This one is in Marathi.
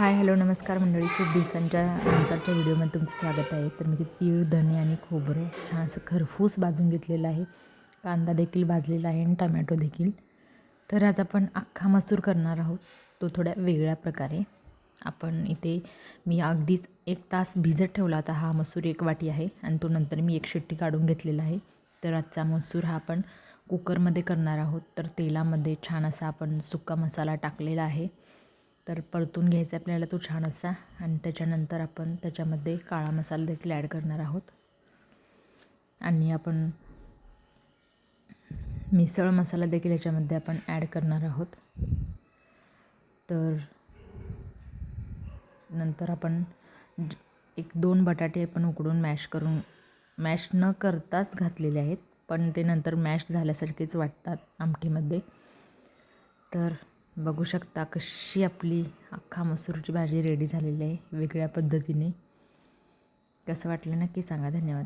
हाय हॅलो नमस्कार मंडळी. खूप दिवसांच्या नंतरच्या व्हिडिओमध्ये तुमचं स्वागत आहे. तर मी ते तीळ धणे आणि खोबरं छान असं खरफूस भाजून घेतलेलं आहे. कांदा देखील भाजलेला आहे आणि टमॅटो देखील. तर आज आपण अख्खा मसूर करणार आहोत. तो थोड्या वेगळ्या प्रकारे. आपण इथे मी अगदीच एक तास भिजत ठेवला होता हा मसूर एक वाटी आहे आणि तो नंतर मी एक शिट्टी काढून घेतलेला आहे. तर आजचा मसूर हा आपण कुकरमध्ये करणार आहोत. तर तेलामध्ये छान असा आपण सुक्का मसाला टाकलेला आहे. तर परतून घ्यायचा आपल्याला तो छान असा. आणि त्याच्यानंतर आपण त्याच्यामध्ये काळा मसाला देखील ॲड करणार आहोत. आणि आपण मिसळ मसाला देखील याच्यामध्ये आपण ॲड करणार आहोत. तर नंतर आपण ज- एक दोन बटाटे आपण उकडून मॅश करून मॅश न करताच घातलेले आहेत पण ते नंतर मॅश झाल्यासारखेच वाटतात आमटीमध्ये. तर बघू शकता कशी आपली अख्खा मसूरची भाजी रेडी झालेली आहे वेगळ्या पद्धतीने. कसं वाटलं नक्की सांगा. धन्यवाद.